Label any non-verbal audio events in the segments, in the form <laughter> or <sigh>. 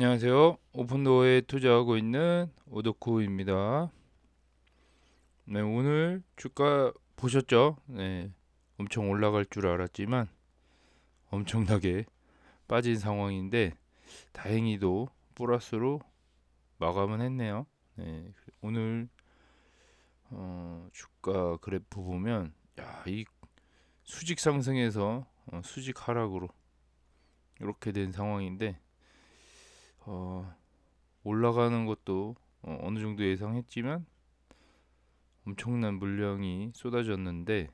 안녕하세요. 오픈도어에 투자하고 있는 오덕후입니다. 네, 오늘 주가 보셨죠? 네, 엄청 올라갈 줄 알았지만 엄청나게 빠진 상황인데 다행히도 플러스로 마감은 했네요. 네, 오늘 어, 주가 그래프 보면 야, 이 수직 상승에서 어, 수직 하락으로 이렇게 된 상황인데 어, 올라가는 것도 어, 어느 정도 예상했지만 엄청난 물량이 쏟아졌는데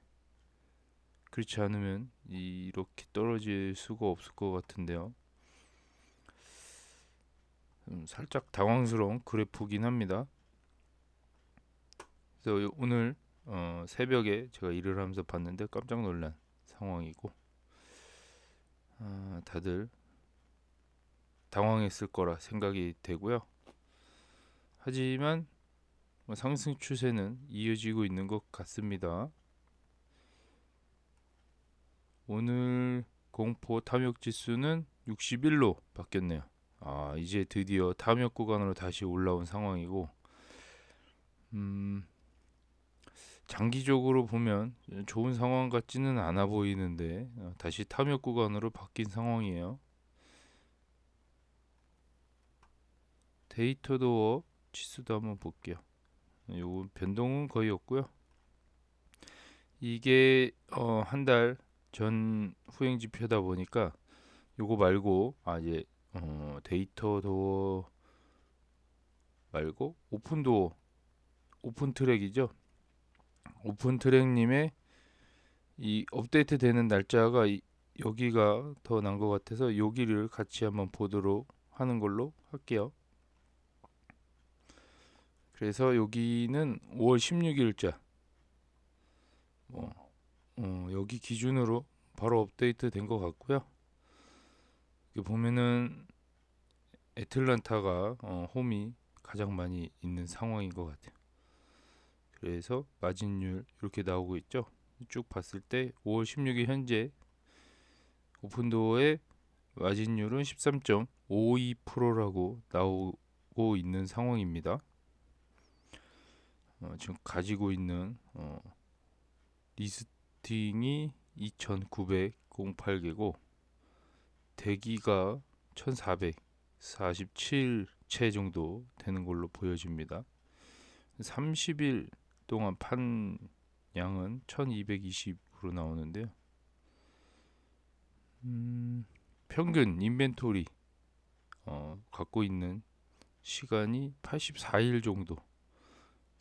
그렇지 않으면 이렇게 떨어질 수가 없을 것 같은데요. 음, 살짝 당황스러운 그래프긴 합니다. 그래서 오늘 어, 새벽에 제가 일을 하면서 봤는데 깜짝 놀란 상황이고 아, 다들 당황했을 거라 생각이 되고요. 하지만 뭐 상승 추세는 이어지고 있는 것 같습니다. 오늘 공포 탐욕 지수는 61로 바뀌었네요. 아, 이제 드디어 탐욕 구간으로 다시 올라온 상황이고, 음, 장기적으로 보면 좋은 상황 같지는 않아 보이는데, 어, 다시 탐욕 구간으로 바뀐 상황이에요. 데이터 도어 지수도 한번 볼게요. 요 변동은 거의 없고요. 이게 어, 한 달 전 후행 지표다 보니까 요거 말고 아 이제 어, 데이터 도어 말고 오픈 도어 오픈 트랙이죠. 오픈 트랙 님의 이 업데이트 되는 날짜가 이, 여기가 더 난 것 같아서 여기를 같이 한번 보도록 하는 걸로 할게요. 그래서 여기는 5월 16일자 뭐 어, 여기 기준으로 바로 업데이트 된 것 같고요. 여기 보면은 애틀란타가 어, 홈이 가장 많이 있는 상황인 것 같아요. 그래서 마진율 이렇게 나오고 있죠. 쭉 봤을 때 5월 16일 현재 오픈도어의 마진율은 13.52%라고 나오고 있는 상황입니다. 어, 지금 가지고 있는 어, 리스팅이 2,908개고 대기가 1,447채 정도 되는 걸로 보여집니다. 30일 동안 판 양은 1,220으로 나오는데요. 음, 평균 인벤토리 어, 갖고 있는 시간이 84일 정도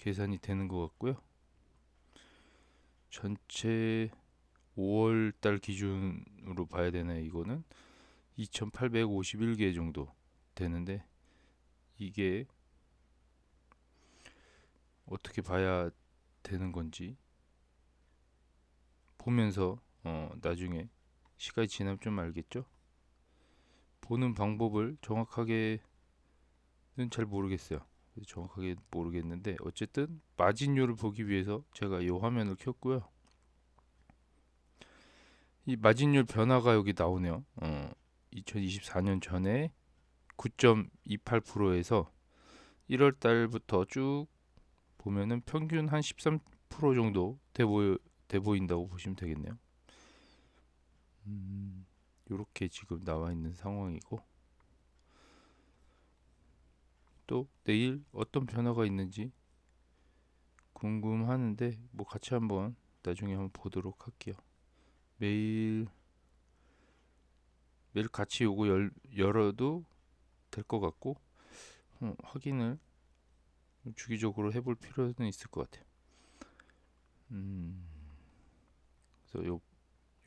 계산이 되는 것 같고요. 전체 5월 달 기준으로 봐야 되나요? 이거는 2851개 정도 되는데 이게 어떻게 봐야 되는 건지 보면서 어, 나중에 시간이 지나면 좀 알겠죠? 보는 방법을 정확하게는 잘 모르겠어요. 정확하게 모르겠는데 어쨌든 마진율을 보기 위해서 제가 이 화면을 켰고요. 이 마진율 변화가 여기 나오네요. 어, 2024년 전에 9.28%에서 1월 달부터 쭉 보면은 평균 한 13% 정도 돼, 보여, 돼 보인다고 보시면 되겠네요. 음, 이렇게 지금 나와 있는 상황이고 또 내일 어떤 변화가 있는지 궁금하는데 뭐 같이 한번 나중에 한번 보도록 할게요. 매일 매일 같이 요거 열, 열어도 될 것 같고 어, 확인을 주기적으로 해볼 필요는 있을 것 같아요. 음, 그래서 요,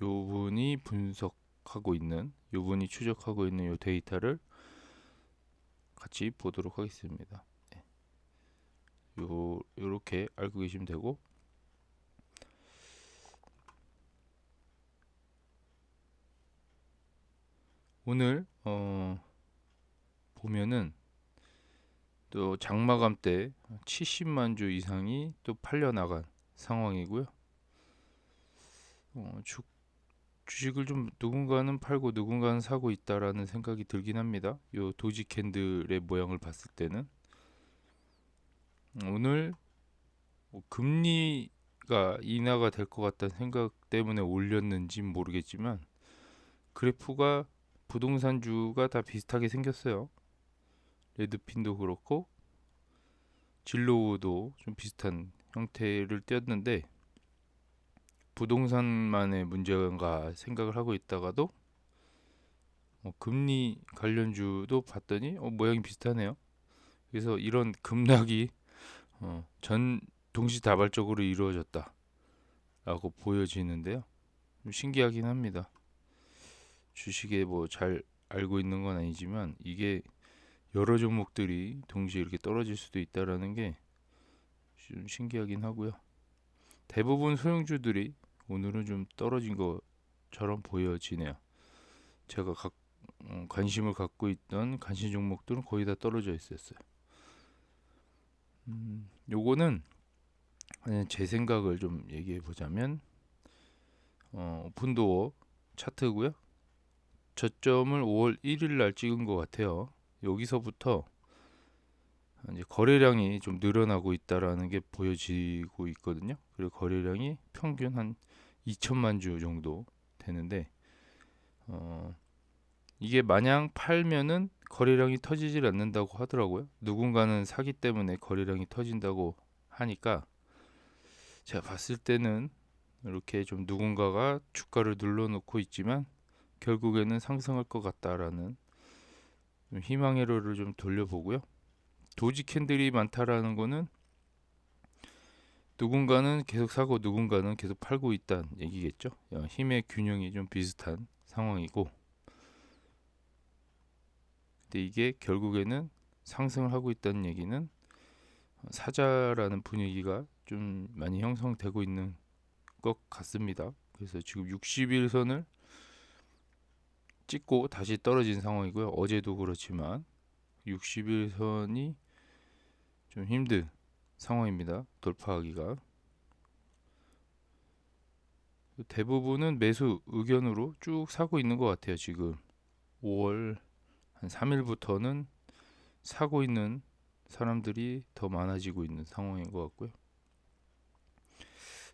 요 분이 분석하고 있는, 요 분이 추적하고 있는 요 데이터를 같이 보도록 하겠습니다. 네. 요 요렇게 알고 계시면 되고 오늘 어 보면은 또 장마감 때 70만 주 이상이 또 팔려 나간 상황이고요. 어, 주, 주식을 좀 누군가는 팔고 누군가는 사고 있다라는 생각이 들긴 합니다. 요 도지 캔들의 모양을 봤을 때는 오늘 뭐 금리가 인하가 될 것 같다는 생각 때문에 올렸는지 모르겠지만 그래프가 부동산주가 다 비슷하게 생겼어요. 레드핀도 그렇고 진로우도 좀 비슷한 형태를 띄었는데 부동산만의 문제인가 생각을 하고 있다가도 어, 금리 관련주도 봤더니 어, 모양이 비슷하네요. 그래서 이런 급락이 어, 전 동시다발적으로 이루어졌다라고 보여지는데요. 좀 신기하긴 합니다. 주식에 뭐 잘 알고 있는 건 아니지만 이게 여러 종목들이 동시에 이렇게 떨어질 수도 있다라는 게 좀 신기하긴 하고요. 대부분 소형주들이 오늘은 좀 떨어진 것처럼 보여지네요. 제가 각, 음, 관심을 갖고 있던 관심 종목들은 거의 다 떨어져 있었어요. 음, 요거는 그냥 제 생각을 좀 얘기해 보자면 어, 오픈도어 차트고요. 저점을 5월 1일 날 찍은 것 같아요. 여기서부터 이제 거래량이 좀 늘어나고 있다라는 게 보여지고 있거든요. 그리고 거래량이 평균 한 2천만 주 정도 되는데 어, 이게 마냥 팔면은 거래량이 터지질 않는다고 하더라고요. 누군가는 사기 때문에 거래량이 터진다고 하니까 제가 봤을 때는 이렇게 좀 누군가가 주가를 눌러놓고 있지만 결국에는 상승할 것 같다라는 좀 희망의 로를 좀 돌려보고요. 도지 캔들이 많다라는 거는 누군가는 계속 사고 누군가는 계속 팔고 있다는 얘기겠죠. 힘의 균형이 좀 비슷한 상황이고 근데 이게 결국에는 상승을 하고 있다는 얘기는 사자라는 분위기가 좀 많이 형성되고 있는 것 같습니다. 그래서 지금 60일선을 찍고 다시 떨어진 상황이고요. 어제도 그렇지만 60일선이 좀 힘든 상황입니다. 돌파하기가 대부분은 매수 의견으로 쭉 사고 있는 것 같아요. 지금 5월 한 3일부터는 사고 있는 사람들이 더 많아지고 있는 상황인 것 같고요.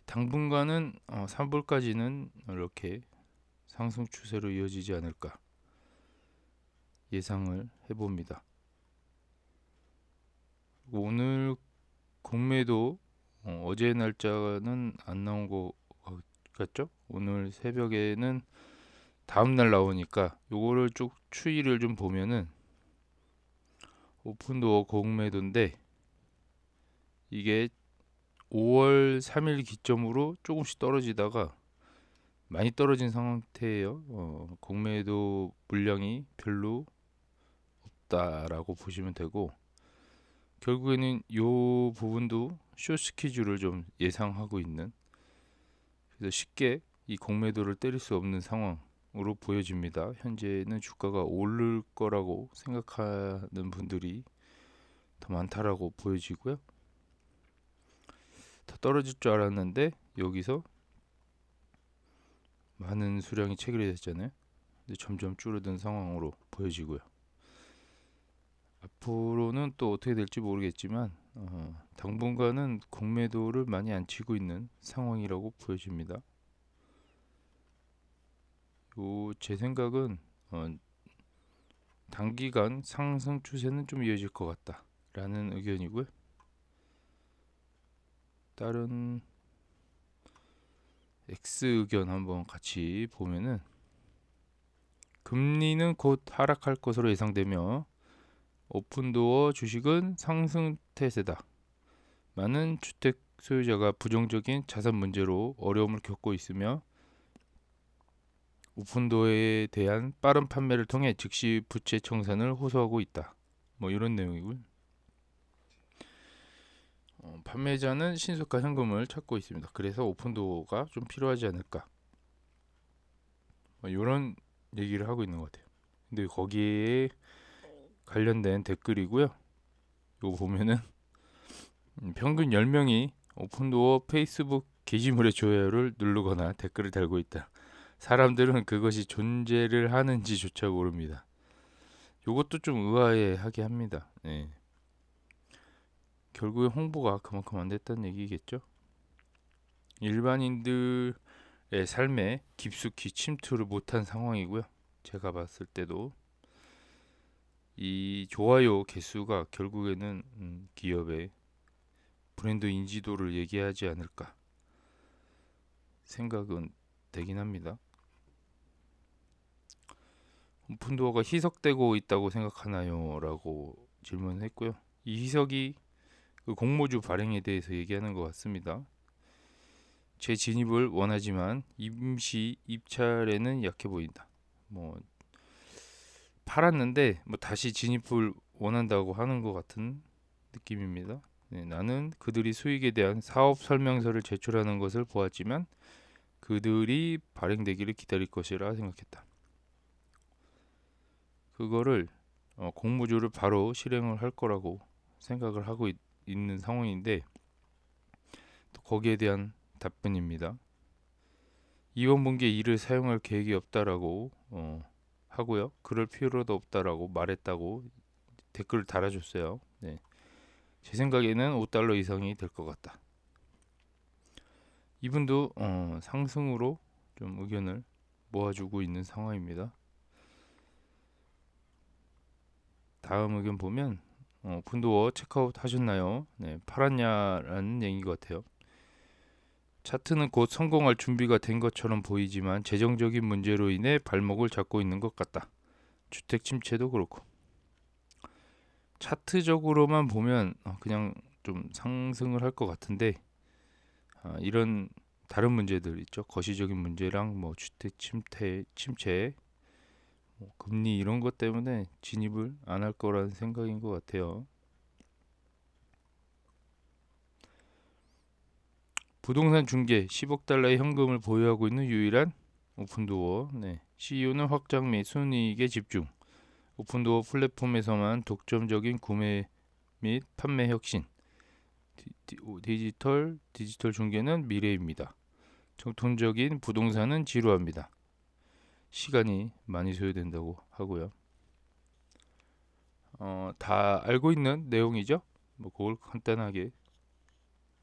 당분간은 어, 3불까지는 이렇게 상승 추세로 이어지지 않을까 예상을 해봅니다. 오늘 공매도 어, 제 날짜는 안 나온 것 같죠? 오늘 새벽에는 다음 날 나오니까 요거를 쭉 추이를 좀 보면은 오픈도어 공매도인데 이게 5월 3일 기점으로 조금씩 떨어지다가 많이 떨어진 상태예요. 어, 공매도 물량이 별로 없다라고 보시면 되고 결국에는 이 부분도 쇼 스퀴즈를 좀 예상하고 있는 그래서 쉽게 이 공매도를 때릴 수 없는 상황으로 보여집니다. 현재는 주가가 오를 거라고 생각하는 분들이 더 많다라고 보여지고요. 더 떨어질 줄 알았는데 여기서 많은 수량이 체결이 됐잖아요. 근데 점점 줄어든 상황으로 보여지고요. 앞으로는 또 어떻게 될지 모르겠지만 어, 당분간은 공매도를 많이 안 치고 있는 상황이라고 보여집니다. 요 제 생각은 어, 단기간 상승 추세는 좀 이어질 것 같다라는 의견이고요. 다른 X 의견 한번 같이 보면은 금리는 곧 하락할 것으로 예상되며 오픈도어 주식은 상승 태세다. 많은 주택 소유자가 부정적인 자산 문제로 어려움을 겪고 있으며 오픈도어에 대한 빠른 판매를 통해 즉시 부채 청산을 호소하고 있다. 뭐 이런 내용이고요. 어, 판매자는 신속한 현금을 찾고 있습니다. 그래서 오픈도어가 좀 필요하지 않을까. 뭐 이런 얘기를 하고 있는 것 같아요. 근데 거기에 관련된 댓글이고요. 이거 보면은 음, 평균 10명이 오픈도어 페이스북 게시물의 좋아요를 누르거나 댓글을 달고 있다. 사람들은 그것이 존재를 하는지조차 모릅니다. 이것도 좀 의아해하게 합니다. 네. 결국에 홍보가 그만큼 안 됐다는 얘기겠죠. 일반인들의 삶에 깊숙이 침투를 못한 상황이고요. 제가 봤을 때도 이 좋아요 개수가 결국에는 음, 기업의 브랜드 인지도를 얘기하지 않을까 생각은 되긴 합니다. 오픈도어가 희석되고 있다고 생각하나요? 라고 질문했고요. 이 희석이 그 공모주 발행에 대해서 얘기하는 것 같습니다. 제 진입을 원하지만 임시 입찰에는 약해 보인다. 뭐 팔았는데 뭐 다시 진입을 원한다고 하는 것 같은 느낌입니다. 네, 나는 그들이 수익에 대한 사업 설명서를 제출하는 것을 보았지만 그들이 발행되기를 기다릴 것이라 생각했다. 그거를 어, 공모주를 바로 실행을 할 거라고 생각을 하고 있, 있는 상황인데 또 거기에 대한 답변입니다. 이번 분기에 이를 사용할 계획이 없다라고 어, 하고요. 그럴 필요도 없다라고 말했다고 댓글을 달아줬어요. 네. 제 생각에는 5달러 이상이 될 것 같다. 이분도 어, 상승으로 좀 의견을 모아주고 있는 상황입니다. 다음 의견 보면 어, 분도어 체크아웃 하셨나요? 네, 팔았냐라는 얘기 같아요. 차트는 곧 성공할 준비가 된 것처럼 보이지만 재정적인 문제로 인해 발목을 잡고 있는 것 같다. 주택 침체도 그렇고 차트적으로만 보면 어, 그냥 좀 상승을 할 것 같은데 아, 이런 다른 문제들 있죠. 거시적인 문제랑 뭐 주택 침체, 침체, 뭐 금리 이런 것 때문에 진입을 안 할 거라는 생각인 것 같아요. 부동산 중개 10억 달러의 현금을 보유하고 있는 유일한 오픈도어. 네. CEO는 확장 및 순이익에 집중. 오픈도어 플랫폼에서만 독점적인 구매 및 판매 혁신. 디지털 디지털 중개는 미래입니다. 정통적인 부동산은 지루합니다. 시간이 많이 소요된다고 하고요. 어, 다 알고 있는 내용이죠. 뭐 그걸 간단하게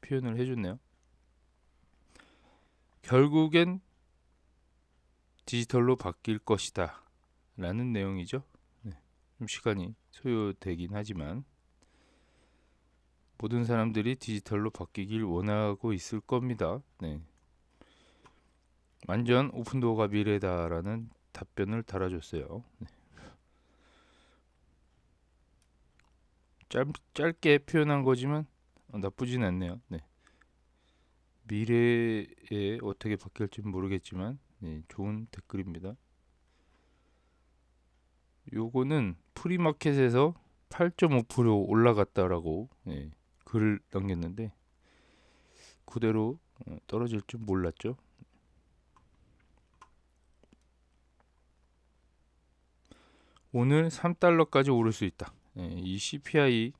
표현을 해줬네요. 결국엔 디지털로 바뀔 것이다 라는 내용이죠. 네, 좀 시간이 소요되긴 하지만 모든 사람들이 디지털로 바뀌길 원하고 있을 겁니다. 네. 완전 오픈도어가 미래다라는 답변을 달아줬어요. 네. 짧, 짧게 표현한 거지만 어, 나쁘진 않네요. 네. 미래에 어떻게 바뀔지 모르겠지만 네, 좋은 댓글입니다. 요거는 프리마켓에서 8.5% 올라갔다라고 네, 글을 남겼는데 그대로 어, 떨어질 줄 몰랐죠. 오늘 3달러까지 오를 수 있다. 네, 이 CPI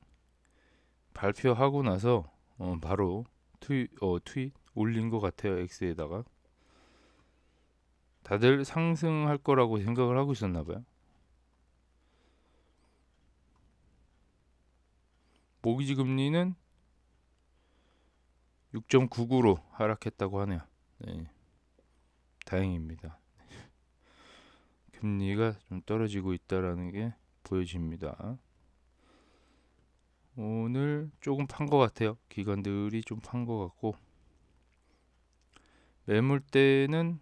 발표하고 나서 어, 바로 트윗, 어, 트윗 올린 것 같아요. X에다가 다들 상승할 거라고 생각을 하고 있었나 봐요. 모기지 금리는 6.99로 하락했다고 하네요. 네. 다행입니다. <laughs> 금리가 좀 떨어지고 있다라는 게 보여집니다. 오늘 조금 판 것 같아요. 기관들이 좀 판 것 같고 매물대는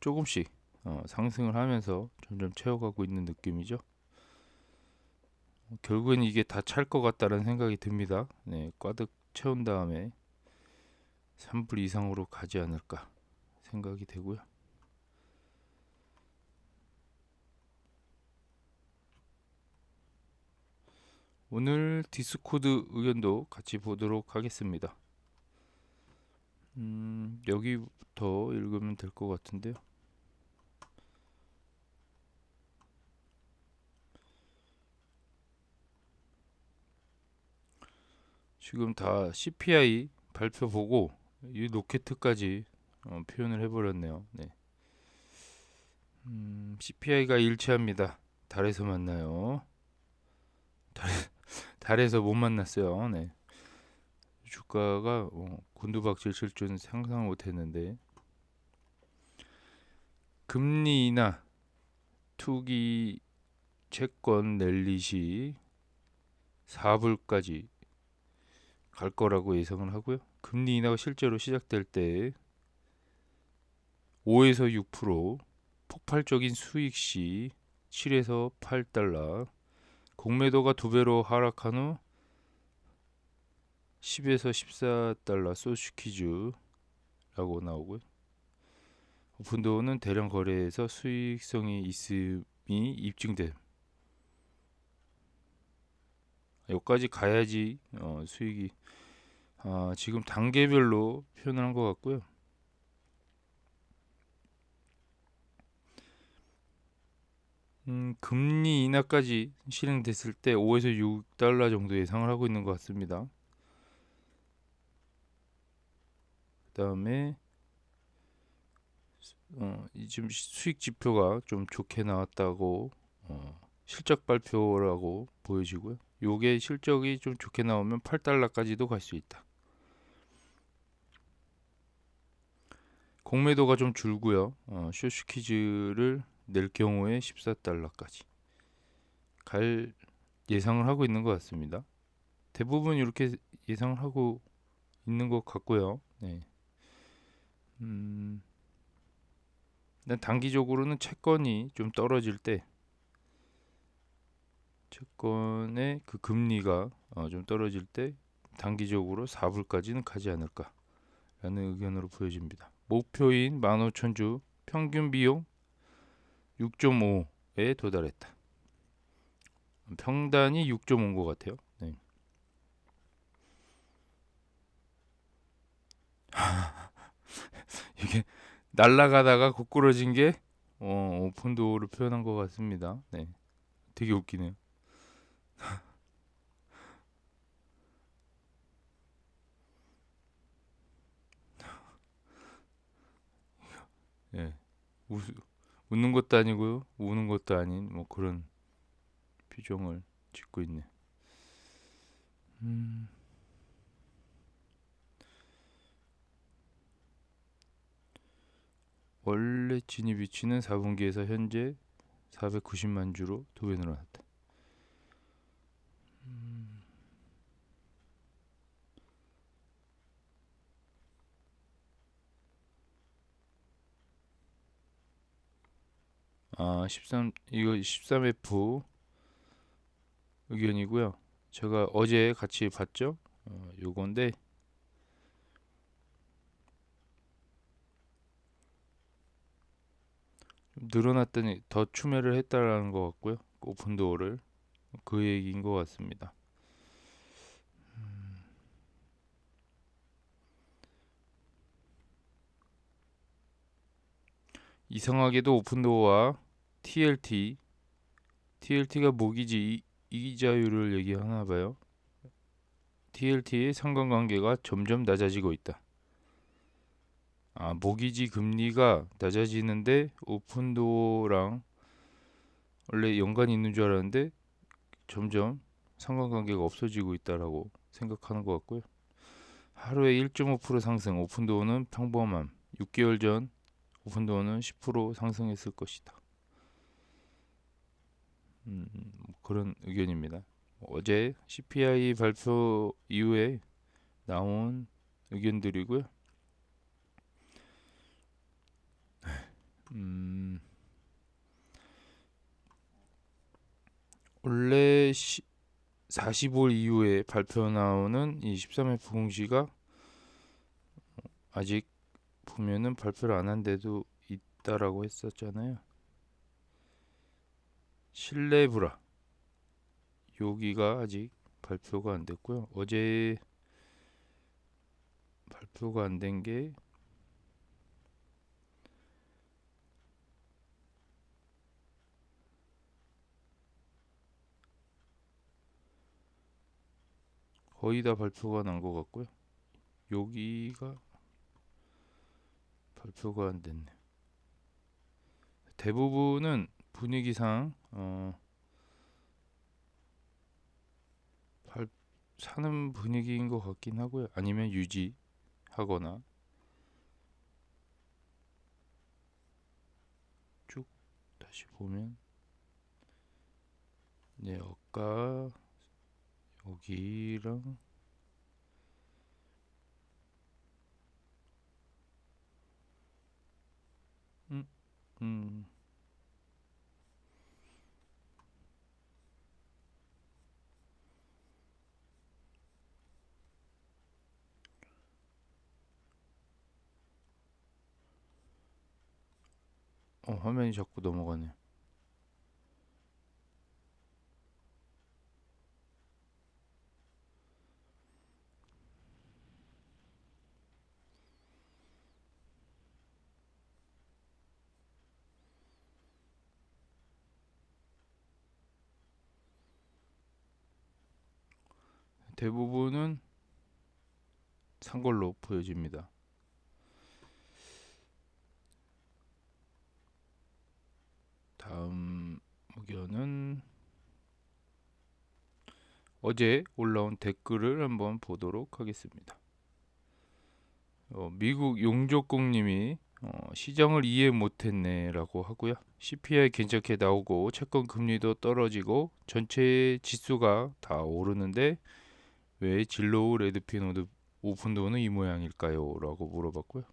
조금씩 어, 상승을 하면서 점점 채워가고 있는 느낌이죠. 결국엔 이게 다 찰 것 같다는 생각이 듭니다. 네, 꽈득 채운 다음에 3불 이상으로 가지 않을까 생각이 되고요. 오늘 디스코드 의견도 같이 보도록 하겠습니다. 음, 여기부터 읽으면 될 것 같은데요. 지금 다 CPI 발표 보고 이 로켓까지 어, 표현을 해버렸네요. 네. 음, CPI가 일치합니다. 달에서 만나요. 달, <laughs> 달에서 못 만났어요. 네. 주가가 어, 곤두박질 칠 줄은 상상 못했는데 금리 인하 투기 채권 낼리시 4불까지 갈 거라고 예상을 하고요. 금리 인하가 실제로 시작될 때 5에서 6% 폭발적인 수익 시 7에서 8달러 공매도가 두 배로 하락한 후 10에서 14달러 소슈퀴즈라고 나오고요. 오픈도어는 대량 거래에서 수익성이 있음이 입증됨. 여기까지 가야지 어, 수익이 아, 지금 단계별로 표현을 한 것 같고요. 음, 금리 인하까지 실행됐을 때 5에서 6달러 정도 예상을 하고 있는 것 같습니다. 그 다음에 어, 지금 수익 지표가 좀 좋게 나왔다고 어, 실적 발표라고 보여지고요. 요게 실적이 좀 좋게 나오면 8달러까지도 갈 수 있다. 공매도가 좀 줄고요. 어, 쇼슈키즈를 낼 경우에 14달러까지 갈 예상을 하고 있는 것 같습니다. 대부분 이렇게 예상을 하고 있는 것 같고요. 네. 음, 단기적으로는 채권이 좀 떨어질 때 채권의 그 금리가 어, 좀 떨어질 때 단기적으로 4불까지는 가지 않을까라는 의견으로 보여집니다. 목표인 15,000주 평균 비용 6.5에 도달했다. 평단이 6.5인 것 같아요. 네. <laughs> 이게 날라가다가 고꾸러진 게 어, 오픈도어를 표현한 것 같습니다. 네. 되게 웃기네요. <laughs> 예. 웃, 웃는 것도 아니고요. 우는 것도 아닌 뭐 그런 표정을 짓고 있네. 음. 원래 진입 위치는 4분기에서 현재 490만 주로 두 배 늘어났다. 아, 13 이거 13F 의견이고요. 제가 어제 같이 봤죠. 어, 요건데 늘어났더니 더 추매를 했다라는 것 같고요. 오픈도어를 그 얘기인 것 같습니다. 음. 이상하게도 오픈도어와 TLT TLT가 모기지 이자율을 얘기하나 봐요. TLT의 상관관계가 점점 낮아지고 있다. 아, 모기지 금리가 낮아지는데 오픈도어랑 원래 연관이 있는 줄 알았는데 점점 상관관계가 없어지고 있다라고 생각하는 것 같고요. 하루에 1.5% 상승, 오픈도어는 평범함. 6개월 전 오픈도어는 10% 상승했을 것이다. 음, 뭐 그런 의견입니다. 어제 CPI 발표 이후에 나온 의견들이고요. 음, 원래 시, 45일 이후에 발표 나오는 이 13F 공시가 아직 보면은 발표를 안 한 데도 있다라고 했었잖아요. 실내브라 여기가 아직 발표가 안 됐고요. 어제 발표가 안 된 게 거의 다 발표가 난 것 같고요. 여기가 발표가 안 됐네. 대부분은 분위기상 어, 발, 사는 분위기인 것 같긴 하고요. 아니면 유지하거나 쭉 다시 보면 네, 여가 여기랑 음, 음. 어, 화면이 자꾸 넘어가네. 대부분은 산 걸로 보여집니다. 다음 의견은 어제 올라온 댓글을 한번 보도록 하겠습니다. 어, 미국 용족공님이 어, 시장을 이해 못했네라고 하고요. CPI 괜찮게 나오고 채권 금리도 떨어지고 전체 지수가 다 오르는데 왜 진로우 레드핀 오픈도는 이 모양일까요? 라고 물어봤고요.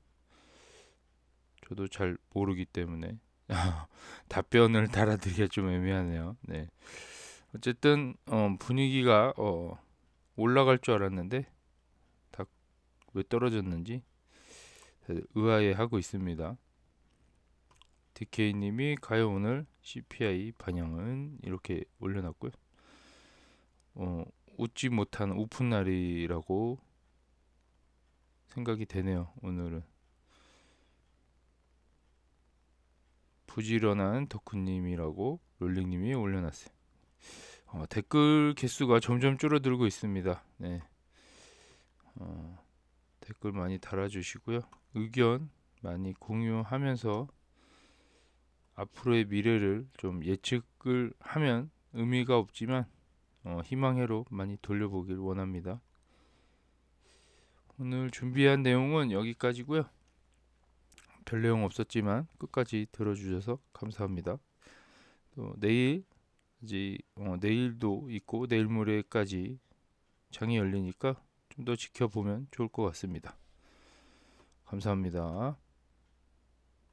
저도 잘 모르기 때문에 <laughs> 답변을 달아드리기가 좀 애매하네요. 네. 어쨌든 어, 분위기가 어, 올라갈 줄 알았는데 다 왜 떨어졌는지 의아해 하고 있습니다. DK님이 가요 오늘 CPI 반영은 이렇게 올려놨고요. 어, 웃지 못한 오픈 날이라고 생각이 되네요. 오늘은 부지런한 덕후님이라고 롤링님이 올려놨어요. 어, 댓글 개수가 점점 줄어들고 있습니다. 네. 어, 댓글 많이 달아주시고요. 의견 많이 공유하면서 앞으로의 미래를 좀 예측을 하면 의미가 없지만 어, 희망회로 많이 돌려보길 원합니다. 오늘 준비한 내용은 여기까지고요. 별 내용 없었지만 끝까지 들어주셔서 감사합니다. 또 내일 이제 어, 내일도 있고 내일 모레까지 장이 열리니까 좀 더 지켜보면 좋을 것 같습니다. 감사합니다.